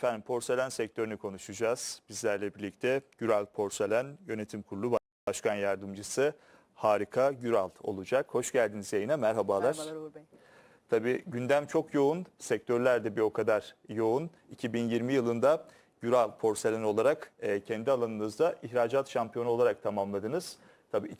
Efendim porselen sektörünü konuşacağız. Bizlerle birlikte Güral Porselen Yönetim Kurulu Başkan Yardımcısı Harika Güral olacak. Hoş geldiniz yayına. Merhabalar. Merhabalar Uğur Bey. Tabii gündem çok yoğun. Sektörler de bir o kadar yoğun. 2020 yılında Güral Porselen olarak e, kendi alanınızda ihracat şampiyonu olarak tamamladınız. Tabii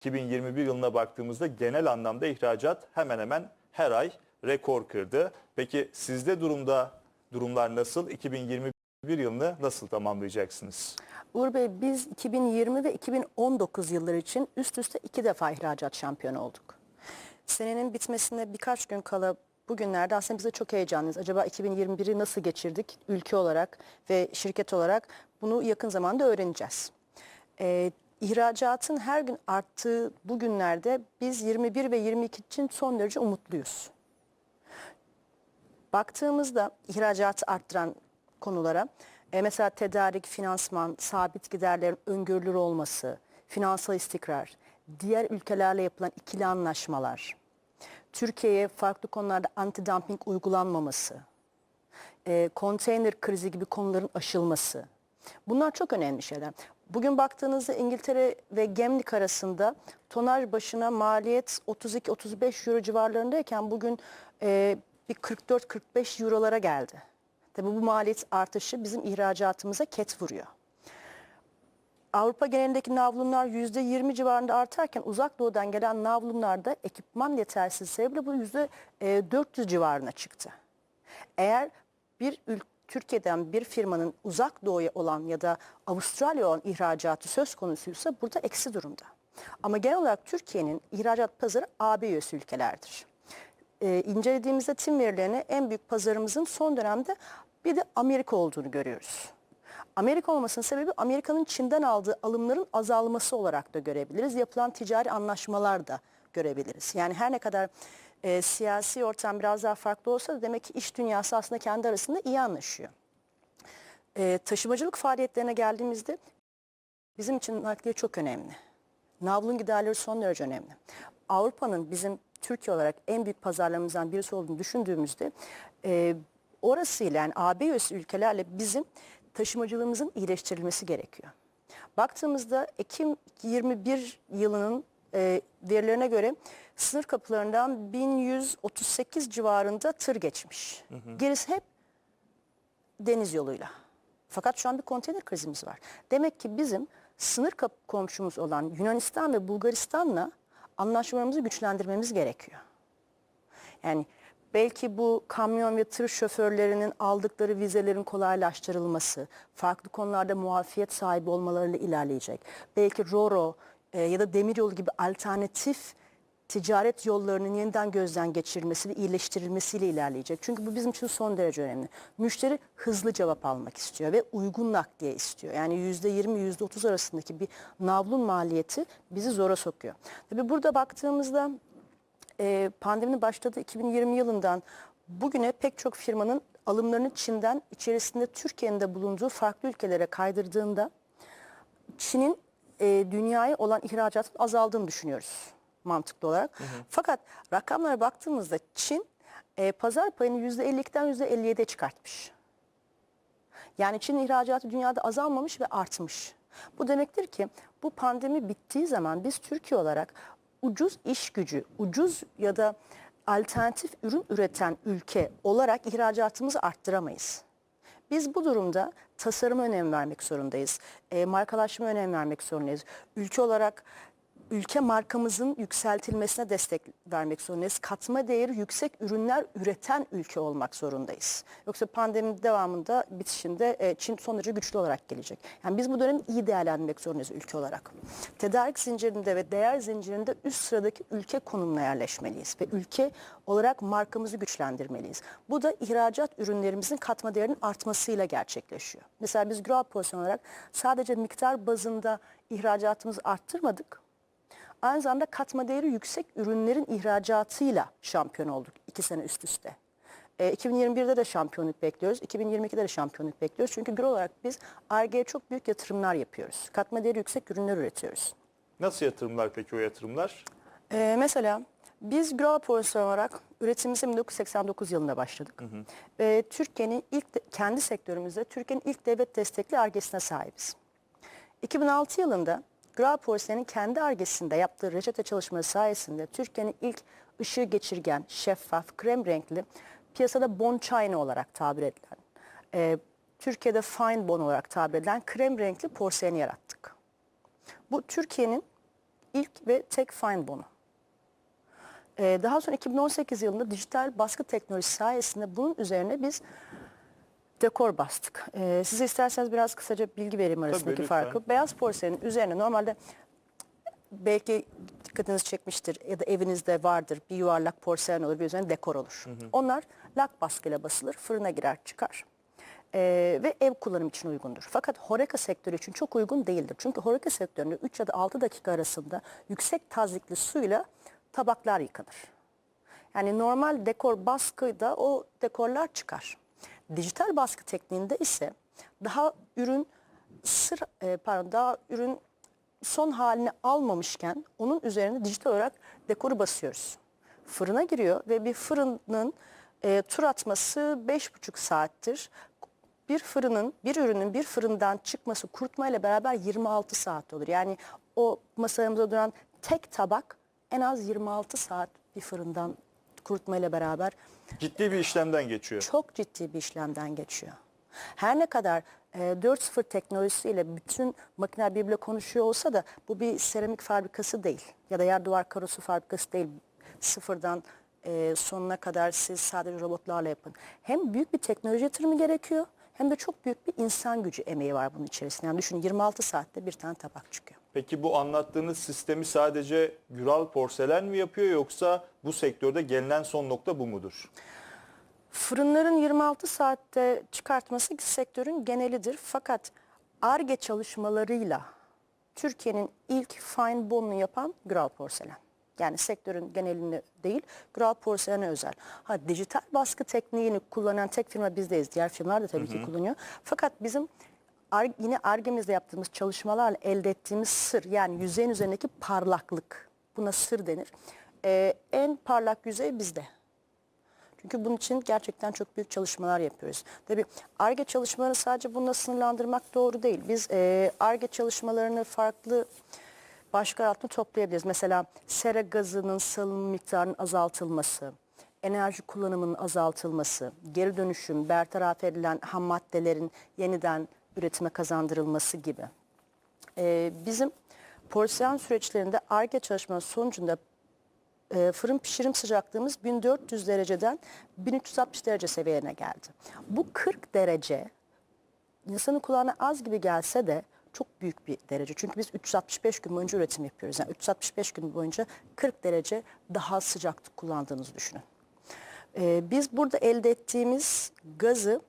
2021 yılına baktığımızda genel anlamda ihracat hemen hemen her ay rekor kırdı. Peki sizde durumda durumlar nasıl? 2021 yılını nasıl tamamlayacaksınız? Uğur Bey biz 2020 ve 2019 yılları için üst üste iki defa ihracat şampiyonu olduk. Senenin bitmesine birkaç gün kala bugünlerde aslında biz de çok heyecanlıyız. Acaba 2021'i nasıl geçirdik ülke olarak ve şirket olarak bunu yakın zamanda öğreneceğiz. Ee, ihracatın her gün arttığı bu günlerde biz 21 ve 22 için son derece umutluyuz. Baktığımızda ihracatı arttıran konulara e, mesela tedarik, finansman, sabit giderlerin öngörülür olması, finansal istikrar, diğer ülkelerle yapılan ikili anlaşmalar, Türkiye'ye farklı konularda anti-dumping uygulanmaması, e, konteyner krizi gibi konuların aşılması. Bunlar çok önemli şeyler. Bugün baktığınızda İngiltere ve Gemlik arasında tonaj başına maliyet 32-35 euro civarlarındayken bugün e, bir 44-45 eurolara geldi. Tabii bu maliyet artışı bizim ihracatımıza ket vuruyor. Avrupa genelindeki navlunlar %20 civarında artarken uzak doğudan gelen navlunlarda ekipman yetersizliği sebebiyle bu %400 civarına çıktı. Eğer bir ül- Türkiye'den bir firmanın uzak doğuya olan ya da Avustralya olan ihracatı söz konusuysa burada eksi durumda. Ama genel olarak Türkiye'nin ihracat pazarı AB üyesi ülkelerdir. Ee, incelediğimizde tim verilerine en büyük pazarımızın son dönemde bir de Amerika olduğunu görüyoruz. Amerika olmasının sebebi Amerika'nın Çin'den aldığı alımların azalması olarak da görebiliriz. Yapılan ticari anlaşmalar da görebiliriz. Yani her ne kadar e, siyasi ortam biraz daha farklı olsa da demek ki iş dünyası aslında kendi arasında iyi anlaşıyor. E, taşımacılık faaliyetlerine geldiğimizde bizim için nakliye çok önemli. Navlun giderleri son derece önemli. Avrupa'nın bizim Türkiye olarak en büyük pazarlarımızdan birisi olduğunu düşündüğümüzde e, orasıyla yani AB üyesi ülkelerle bizim taşımacılığımızın iyileştirilmesi gerekiyor. Baktığımızda Ekim 21 yılının e, verilerine göre sınır kapılarından 1138 civarında tır geçmiş. Gerisi hep deniz yoluyla. Fakat şu an bir konteyner krizimiz var. Demek ki bizim sınır komşumuz olan Yunanistan ve Bulgaristan'la anlaşmalarımızı güçlendirmemiz gerekiyor. Yani belki bu kamyon ve tır şoförlerinin aldıkları vizelerin kolaylaştırılması, farklı konularda muafiyet sahibi olmalarıyla ilerleyecek. Belki RORO e, ya da demiryolu gibi alternatif ticaret yollarının yeniden gözden geçirilmesi ve iyileştirilmesiyle ilerleyecek. Çünkü bu bizim için son derece önemli. Müşteri hızlı cevap almak istiyor ve uygun nakliye istiyor. Yani %20, %30 arasındaki bir navlun maliyeti bizi zora sokuyor. Tabii burada baktığımızda e, pandeminin başladığı 2020 yılından bugüne pek çok firmanın alımlarını Çin'den içerisinde Türkiye'nin de bulunduğu farklı ülkelere kaydırdığında Çin'in e, dünyaya olan ihracatın azaldığını düşünüyoruz mantıklı olarak. Fakat rakamlara baktığımızda Çin e, pazar payını %52'den %57'ye çıkartmış. Yani Çin ihracatı dünyada azalmamış ve artmış. Bu demektir ki bu pandemi bittiği zaman biz Türkiye olarak ucuz iş gücü, ucuz ya da alternatif ürün üreten ülke olarak ihracatımızı arttıramayız. Biz bu durumda tasarıma önem vermek zorundayız. E, markalaşma önem vermek zorundayız. Ülke olarak ülke markamızın yükseltilmesine destek vermek zorundayız. Katma değeri yüksek ürünler üreten ülke olmak zorundayız. Yoksa pandeminin devamında bitişinde e, Çin son derece güçlü olarak gelecek. Yani biz bu dönemi iyi değerlendirmek zorundayız ülke olarak. Tedarik zincirinde ve değer zincirinde üst sıradaki ülke konumuna yerleşmeliyiz ve ülke olarak markamızı güçlendirmeliyiz. Bu da ihracat ürünlerimizin katma değerinin artmasıyla gerçekleşiyor. Mesela biz Grow Porsiyon olarak sadece miktar bazında ihracatımızı arttırmadık. Aynı zamanda katma değeri yüksek ürünlerin ihracatıyla şampiyon olduk iki sene üst üste. E, 2021'de de şampiyonluk bekliyoruz. 2022'de de şampiyonluk bekliyoruz. Çünkü bir olarak biz ARGE'ye çok büyük yatırımlar yapıyoruz. Katma değeri yüksek ürünler üretiyoruz. Nasıl yatırımlar peki o yatırımlar? E, mesela Biz Grow Porcelain olarak üretimimize 1989 yılında başladık. Ve Türkiye'nin ilk de- kendi sektörümüzde Türkiye'nin ilk devlet destekli argesine sahibiz. 2006 yılında Grow Porcelain'in kendi argesinde yaptığı reçete çalışması sayesinde Türkiye'nin ilk ışığı geçirgen, şeffaf, krem renkli, piyasada bon china olarak tabir edilen, e, Türkiye'de fine bon olarak tabir edilen krem renkli porseleni yarattık. Bu Türkiye'nin ilk ve tek fine bonu. Ee, daha sonra 2018 yılında dijital baskı teknolojisi sayesinde bunun üzerine biz dekor bastık. Ee, size isterseniz biraz kısaca bilgi vereyim arasındaki lütfen. farkı. Beyaz porselenin üzerine normalde belki dikkatinizi çekmiştir ya da evinizde vardır bir yuvarlak porselen olur bir üzerine dekor olur. Onlar lak baskıyla basılır fırına girer çıkar. Ee, ve ev kullanım için uygundur. Fakat horeka sektörü için çok uygun değildir. Çünkü horeka sektöründe 3 ya da 6 dakika arasında yüksek tazikli suyla tabaklar yıkanır. Yani normal dekor baskıda o dekorlar çıkar. Dijital baskı tekniğinde ise daha ürün sır e, pardon daha ürün son halini almamışken onun üzerine dijital olarak dekoru basıyoruz. Fırına giriyor ve bir fırının e, tur atması 5,5 saattir. Bir fırının, bir ürünün bir fırından çıkması kurutmayla beraber 26 saat olur. Yani o masamızda duran tek tabak en az 26 saat bir fırından kurutmayla beraber Ciddi bir işlemden geçiyor. çok ciddi bir işlemden geçiyor. Her ne kadar e, 4.0 teknolojisiyle bütün makineler birbiriyle konuşuyor olsa da bu bir seramik fabrikası değil ya da yer duvar karosu fabrikası değil. Sıfırdan e, sonuna kadar siz sadece robotlarla yapın. Hem büyük bir teknoloji yatırımı gerekiyor hem de çok büyük bir insan gücü emeği var bunun içerisinde. Yani düşünün 26 saatte bir tane tabak çıkıyor. Peki bu anlattığınız sistemi sadece Güral Porselen mi yapıyor yoksa bu sektörde gelinen son nokta bu mudur? Fırınların 26 saatte çıkartması sektörün genelidir. Fakat ARGE çalışmalarıyla Türkiye'nin ilk fine bonunu yapan Gral Porselen. Yani sektörün genelini değil, Gral Porselen'e özel. Ha dijital baskı tekniğini kullanan tek firma bizdeyiz. Diğer firmalar da tabii ki kullanıyor. Fakat bizim Ar- yine ARGE'mizde yaptığımız çalışmalarla elde ettiğimiz sır yani yüzeyin üzerindeki parlaklık. Buna sır denir. Ee, en parlak yüzey bizde. Çünkü bunun için gerçekten çok büyük çalışmalar yapıyoruz. Tabii ARGE çalışmalarını sadece bununla sınırlandırmak doğru değil. Biz eee, ARGE çalışmalarını farklı başlıklar altında toplayabiliriz. Mesela sera gazının salınım miktarının azaltılması, enerji kullanımının azaltılması, geri dönüşüm, bertaraf edilen ham maddelerin yeniden üretime kazandırılması gibi. Ee, bizim porselen süreçlerinde ARGE çalışmaları sonucunda e, fırın pişirim sıcaklığımız 1400 dereceden 1360 derece seviyelerine geldi. Bu 40 derece insanın kulağına az gibi gelse de çok büyük bir derece. Çünkü biz 365 gün boyunca üretim yapıyoruz. Yani 365 gün boyunca 40 derece daha sıcaklık kullandığınızı düşünün. Ee, biz burada elde ettiğimiz gazı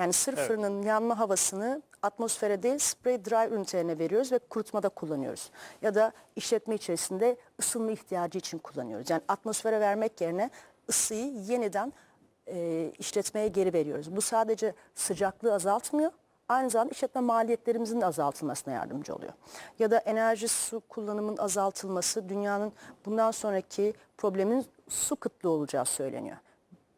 yani sır Evet. fırının yanma havasını atmosfere değil spray dry ünitelerine veriyoruz ve kurutmada kullanıyoruz. Ya da işletme içerisinde ısınma ihtiyacı için kullanıyoruz. Yani atmosfere vermek yerine ısıyı yeniden e, işletmeye geri veriyoruz. Bu sadece sıcaklığı azaltmıyor. Aynı zamanda işletme maliyetlerimizin de azaltılmasına yardımcı oluyor. Ya da enerji su kullanımının azaltılması dünyanın bundan sonraki problemin su kıtlığı olacağı söyleniyor.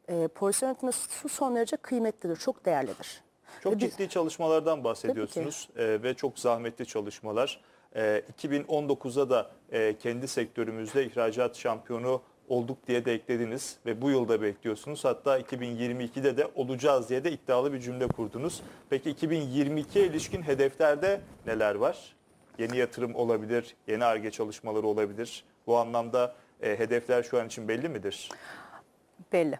E, porselen üretiminde su son derece kıymetlidir, çok değerlidir. Çok Ve biz- ciddi çalışmalardan bahsediyorsunuz e, ve çok zahmetli çalışmalar. E, 2019'da da e, kendi sektörümüzde ihracat şampiyonu olduk diye de eklediniz ve bu yılda bekliyorsunuz. Hatta 2022'de de olacağız diye de iddialı bir cümle kurdunuz. Peki 2022'ye ilişkin hedeflerde neler var? Yeni yatırım olabilir, yeni ARGE çalışmaları olabilir. Bu anlamda e, hedefler şu an için belli midir? Belli.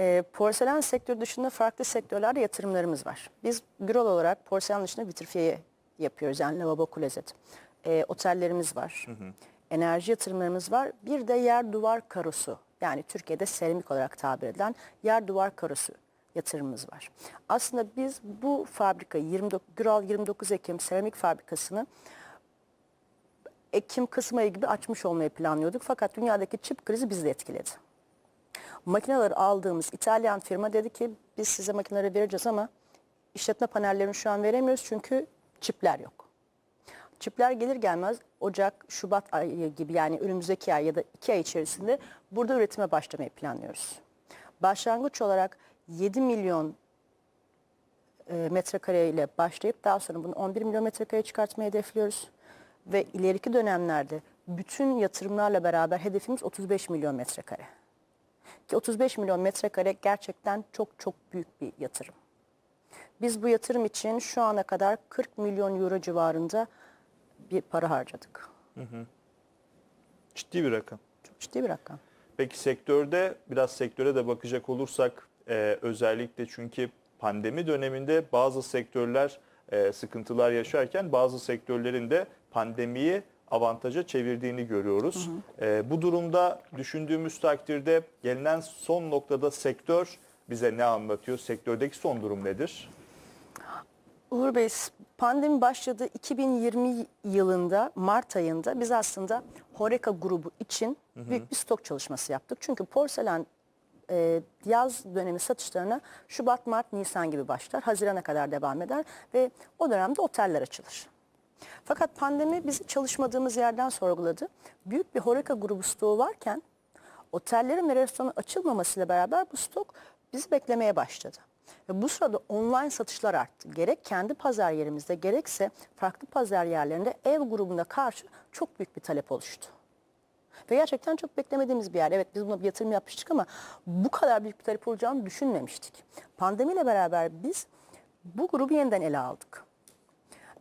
Ee, porselen sektörü dışında farklı sektörlerde yatırımlarımız var. Biz Grol olarak porselen dışında vitrifiye yapıyoruz. Yani lavabo klozet. Ee, otellerimiz var. Enerji yatırımlarımız var. Bir de yer duvar karosu. Yani Türkiye'de seramik olarak tabir edilen yer duvar karosu yatırımımız var. Aslında biz bu fabrikayı 29, Grol 29 Ekim seramik fabrikasını Ekim Kasım ayı gibi açmış olmayı planlıyorduk. Fakat dünyadaki çip krizi bizi de etkiledi. Makineleri aldığımız İtalyan firma dedi ki biz size makineleri vereceğiz ama işletme panellerini şu an veremiyoruz çünkü çipler yok. Çipler gelir gelmez Ocak, Şubat ayı gibi yani önümüzdeki ay ya da iki ay içerisinde burada üretime başlamayı planlıyoruz. Başlangıç olarak 7 milyon e, metrekare ile başlayıp daha sonra bunu 11 milyon metrekareye çıkartmayı hedefliyoruz. Ve ileriki dönemlerde bütün yatırımlarla beraber hedefimiz 35 milyon metrekare. Ki 35 milyon metrekare gerçekten çok çok büyük bir yatırım. Biz bu yatırım için şu ana kadar 40 milyon euro civarında bir para harcadık. Ciddi bir rakam. Çok ciddi bir rakam. Peki sektörde biraz sektöre de bakacak olursak e, özellikle çünkü pandemi döneminde bazı sektörler e, sıkıntılar yaşarken bazı sektörlerin de pandemiyi avantaja çevirdiğini görüyoruz. E, bu durumda düşündüğümüz takdirde gelinen son noktada sektör bize ne anlatıyor? Sektördeki son durum nedir? Uğur Bey, pandemi başladı 2020 yılında Mart ayında biz aslında Horeca grubu için büyük bir stok çalışması yaptık. Çünkü porselen e, yaz dönemi satışlarına Şubat, Mart, Nisan gibi başlar. Hazirana kadar devam eder ve o dönemde oteller açılır. Fakat pandemi bizi çalışmadığımız yerden sorguladı. Büyük bir Horeca grubu stoğu varken otellerin ve restoranın açılmamasıyla beraber bu stok bizi beklemeye başladı. Ve bu sırada online satışlar arttı. Gerek kendi pazar yerimizde gerekse farklı pazar yerlerinde ev grubuna karşı çok büyük bir talep oluştu. Ve gerçekten çok beklemediğimiz bir yer. Evet biz buna bir yatırım yapmıştık ama bu kadar büyük bir talep olacağını düşünmemiştik. Pandemiyle beraber biz bu grubu yeniden ele aldık.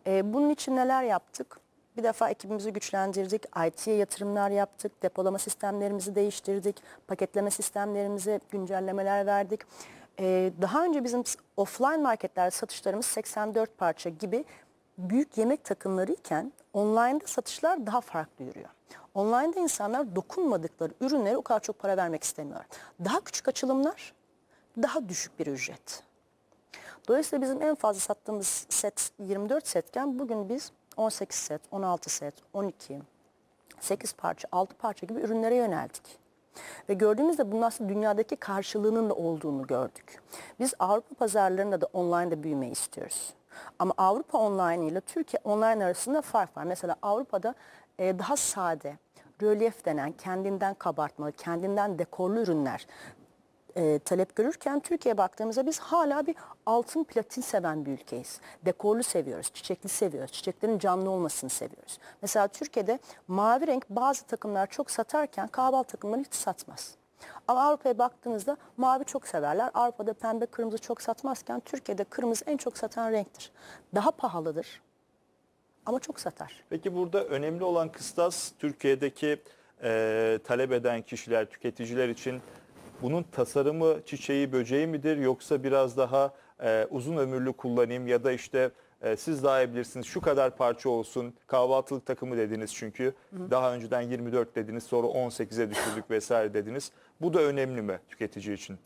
Ee, bunun için neler yaptık? Bir defa ekibimizi güçlendirdik, IT'ye yatırımlar yaptık, depolama sistemlerimizi değiştirdik, paketleme sistemlerimize güncellemeler verdik. Ee, daha önce bizim offline marketlerde satışlarımız 84 parça gibi büyük yemek takımları iken online'da satışlar daha farklı yürüyor. Online'da insanlar dokunmadıkları ürünlere o kadar çok para vermek istemiyorlar. Daha küçük açılımlar, daha düşük bir ücret. Dolayısıyla bizim en fazla sattığımız set 24 setken bugün biz 18 set, 16 set, 12, 8 parça, 6 parça gibi ürünlere yöneldik. Ve gördüğümüzde bunun aslında dünyadaki karşılığının da olduğunu gördük. Biz Avrupa pazarlarında da online'da büyümeyi istiyoruz. Ama Avrupa online ile Türkiye online arasında fark var. Mesela Avrupa'da e, daha sade, rölyef denen kendinden kabartmalı, kendinden dekorlu ürünler e, talep görürken Türkiye'ye baktığımızda biz hala bir altın platin seven bir ülkeyiz. Dekorlu seviyoruz, çiçekli seviyoruz, çiçeklerin canlı olmasını seviyoruz. Mesela Türkiye'de mavi renk bazı takımlar çok satarken kahvaltı takımları hiç satmaz. Ama Avrupa'ya baktığınızda mavi çok severler. Avrupa'da pembe kırmızı çok satmazken Türkiye'de kırmızı en çok satan renktir. Daha pahalıdır ama çok satar. Peki burada önemli olan kıstas Türkiye'deki e, talep eden kişiler, tüketiciler için bunun tasarımı, çiçeği, böceği midir yoksa biraz daha e, uzun ömürlü kullanayım ya da işte e, siz daha iyi bilirsiniz şu kadar parça olsun kahvaltılık takımı dediniz çünkü daha önceden 24 dediniz sonra 18'e düşürdük vesaire dediniz. Bu da önemli mi tüketici için?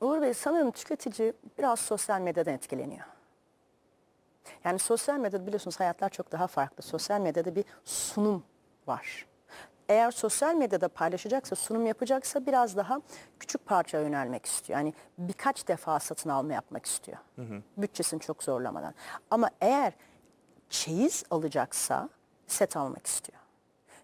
Uğur Bey sanırım tüketici biraz sosyal medyadan etkileniyor. Yani sosyal medyada biliyorsunuz hayatlar çok daha farklı. Sosyal medyada bir sunum var. Eğer sosyal medyada paylaşacaksa, sunum yapacaksa biraz daha küçük parça yönelmek istiyor. Yani birkaç defa satın alma yapmak istiyor. Bütçesini çok zorlamadan. Ama eğer çeyiz alacaksa set almak istiyor.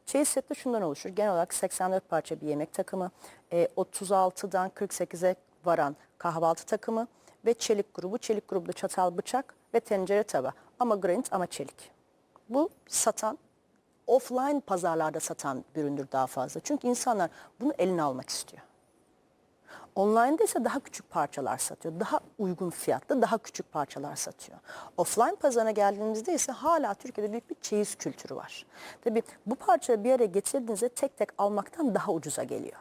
Çeyiz sette şundan oluşur. Genel olarak 84 parça bir yemek takımı, e, 36'dan 48'e varan kahvaltı takımı ve çelik grubu. Çelik grubunda çatal, bıçak ve tencere tava. Ama granit ama çelik. Bu satan offline pazarlarda satan bir üründür daha fazla. Çünkü insanlar bunu eline almak istiyor. Online'da ise daha küçük parçalar satıyor. Daha uygun fiyatlı daha küçük parçalar satıyor. Offline pazarına geldiğimizde ise hala Türkiye'de büyük bir çeyiz kültürü var. Tabii bu parçayı bir araya getirdiğinizde tek tek almaktan daha ucuza geliyor.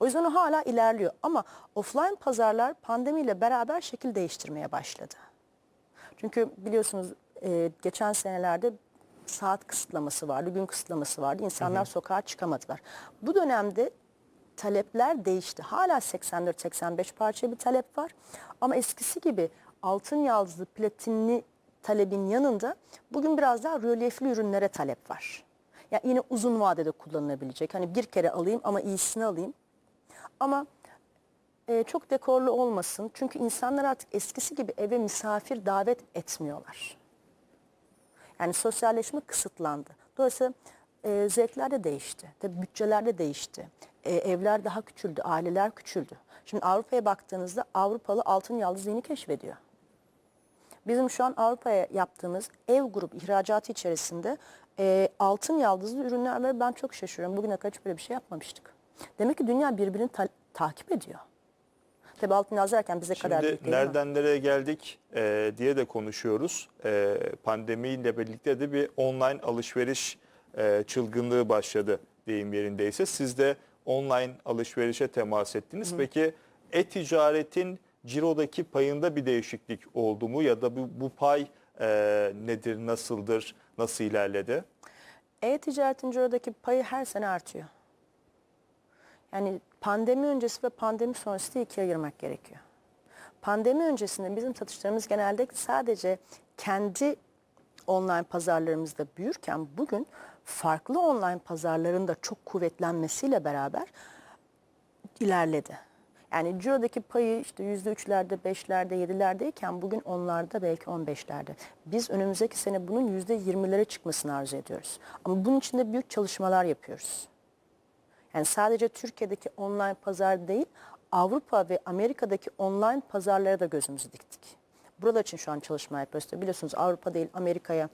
O yüzden o hala ilerliyor ama offline pazarlar pandemiyle beraber şekil değiştirmeye başladı. Çünkü biliyorsunuz e, geçen senelerde saat kısıtlaması vardı, gün kısıtlaması vardı. İnsanlar sokağa çıkamadılar. Bu dönemde talepler değişti. Hala 84-85 parça bir talep var. Ama eskisi gibi altın yaldızlı, platinli talebin yanında bugün biraz daha rölyefli ürünlere talep var. Ya yine uzun vadede kullanılabilecek. Hani bir kere alayım ama iyisini alayım. Ama e, çok dekorlu olmasın. Çünkü insanlar artık eskisi gibi eve misafir davet etmiyorlar. Yani sosyalleşme kısıtlandı. Dolayısıyla e, zevkler de değişti. Tabii bütçeler de değişti. E, evler daha küçüldü, aileler küçüldü. Şimdi Avrupa'ya baktığınızda Avrupalı altın yaldız keşfediyor. Bizim şu an Avrupa'ya yaptığımız ev grup ihracatı içerisinde e, altın yaldızlı ürünler ben çok şaşırıyorum. Bugüne kadar hiç böyle bir şey yapmamıştık. Demek ki dünya birbirini ta- takip ediyor. Tabii altın yaldız derken bize kadar Şimdi büyük değil ama. nereden nereye geldik e, diye de konuşuyoruz. E, pandemiyle birlikte de bir online alışveriş e, çılgınlığı başladı deyim yerindeyse. Siz de online alışverişe temas ettiniz. Peki e-ticaretin cirodaki payında bir değişiklik oldu mu? Ya da bu, bu pay e, nedir, nasıldır, nasıl ilerledi? E-ticaretin cirodaki payı her sene artıyor. Yani pandemi öncesi ve pandemi sonrası diye ikiye ayırmak gerekiyor. Pandemi öncesinde bizim satışlarımız genelde sadece kendi online pazarlarımızda büyürken bugün farklı online pazarların da çok kuvvetlenmesiyle beraber ilerledi. Yani cirodaki payı işte yüzde üçlerde, beşlerde, yedilerdeyken bugün onlarda belki on beşlerde. Biz önümüzdeki sene bunun yüzde yirmilere çıkmasını arzu ediyoruz. Ama bunun için de büyük çalışmalar yapıyoruz. Yani sadece Türkiye'deki online pazar değil, Avrupa ve Amerika'daki online pazarlara da gözümüzü diktik. Burada için şu an çalışma yapıyoruz. Biliyorsunuz Avrupa değil Amerika'ya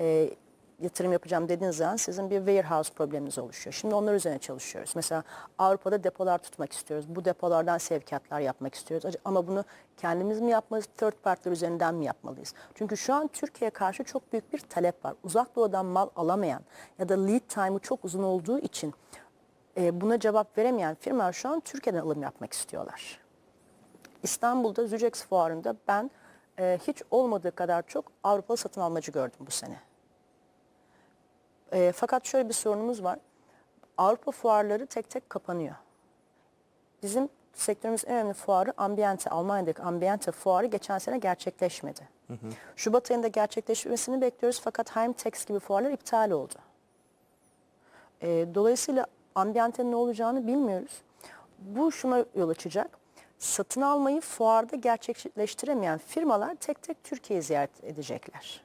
e, yatırım yapacağım dediğiniz zaman sizin bir warehouse probleminiz oluşuyor. Şimdi onlar üzerine çalışıyoruz. Mesela Avrupa'da depolar tutmak istiyoruz. Bu depolardan sevkiyatlar yapmak istiyoruz. Ama bunu kendimiz mi yapmalıyız, third party'ler üzerinden mi yapmalıyız? Çünkü şu an Türkiye'ye karşı çok büyük bir talep var. Uzak doğudan mal alamayan ya da lead time'ı çok uzun olduğu için e, buna cevap veremeyen firmalar şu an Türkiye'den alım yapmak istiyorlar. İstanbul'da Zucex fuarında ben e, hiç olmadığı kadar çok Avrupalı satın almacı gördüm bu sene. E, fakat şöyle bir sorunumuz var. Avrupa fuarları tek tek kapanıyor. Bizim sektörümüzün en önemli fuarı Ambiente, Almanya'daki Ambiente fuarı geçen sene gerçekleşmedi. Şubat ayında gerçekleşmesini bekliyoruz fakat Heimtex gibi fuarlar iptal oldu. E, dolayısıyla ambiyantenin ne olacağını bilmiyoruz. Bu şuna yol açacak. Satın almayı fuarda gerçekleştiremeyen firmalar tek tek Türkiye'yi ziyaret edecekler.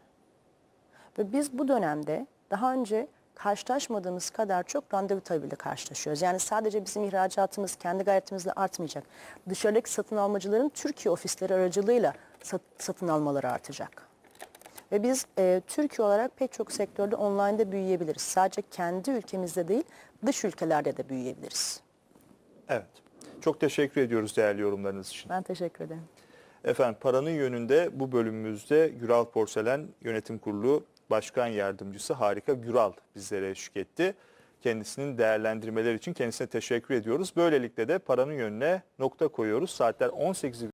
Ve biz bu dönemde daha önce karşılaşmadığımız kadar çok randevu talebiyle karşılaşıyoruz. Yani sadece bizim ihracatımız kendi gayretimizle artmayacak. Dışarıdaki satın almacıların Türkiye ofisleri aracılığıyla sat- satın almaları artacak. Ve biz e, Türkiye olarak pek çok sektörde online'da büyüyebiliriz. Sadece kendi ülkemizde değil, dış ülkelerde de büyüyebiliriz. Evet. Çok teşekkür ediyoruz değerli yorumlarınız için. Ben teşekkür ederim. Efendim paranın yönünde bu bölümümüzde Güral Porselen Yönetim Kurulu Başkan Yardımcısı Harika Güral bizlere eşlik etti. Kendisinin değerlendirmeler için kendisine teşekkür ediyoruz. Böylelikle de paranın yönüne nokta koyuyoruz. Saatler 18'i